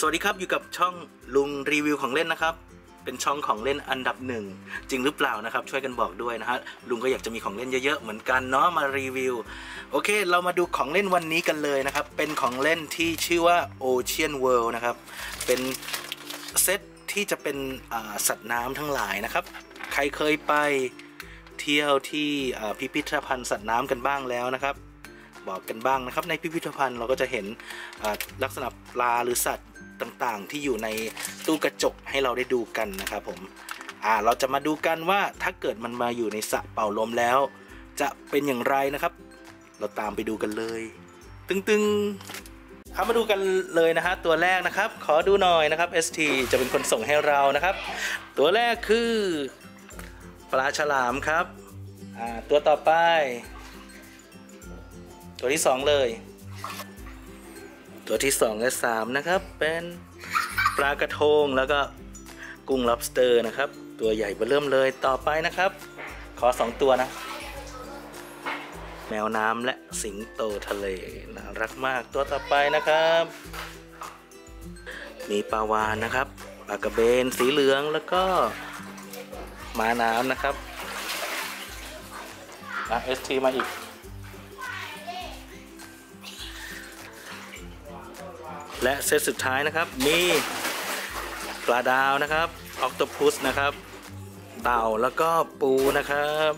สวัสดีครับอยู่กับช่องลุงรีวิวของเล่นนะครับ เป็นช่องของเล่นอันดับหนึ่งจริงหรือเปล่านะครับ ช่วยกันบอกด้วยนะฮะลุงก็อยากจะมีของเล่นเยอะๆเหมือนกันเนาะมารีวิวโอเค เรามาดูของเล่นวันนี้กันเลยนะครับ เป็นของเล่นที่ชื่อว่า Ocean World นะครับ เป็นเซตที่จะเป็นสัตว์น้ำทั้งหลายนะครับ ใครเคยไปเที่ยวที่พิพิธภัณฑ์สัตว์น้ำกันบ้างแล้วนะครับ บอกกันบ้างนะครับ ในพิพิธภัณฑ์เราก็จะเห็นลักษณะปลาหรือสัตว์ ต่างๆ ที่อยู่ในตู้กระจกให้เราได้ดูกันนะครับผมอ่าเราจะมาดูกันว่าถ้าเกิดมันมาอยู่ในสระเป่าลมแล้ว จะเป็นอย่างไรนะครับ เราตามไปดูกันเลย ตึงๆครับมาดูกันเลยนะฮะตัวแรกนะครับ ขอดูหน่อยนะครับ ST จะเป็นคนส่งให้เรานะครับ ตัวแรกคือปลาฉลามครับ ตัวต่อไป ตัวที่สองเลย ตัวที่สองและสามนะครับเป็นปลากระทงแล้วก็กุ้ง lobster นะครับ ตัวใหญ่เบ้อเริ่มเลยต่อไปนะครับ ขอสองตัวนะ แมวน้ำและสิงโตทะเลน่ารักมากตัวต่อไปนะครับ มีปลาวานนะครับปลากระเบนสีเหลืองแล้วก็ม้าน้ำนะครับอะ ST มาอีก และเซตสุดท้ายนะครับมีปลาดาวนะครับออคโตพุสนะครับ เต่าแล้วก็ปูนะครับ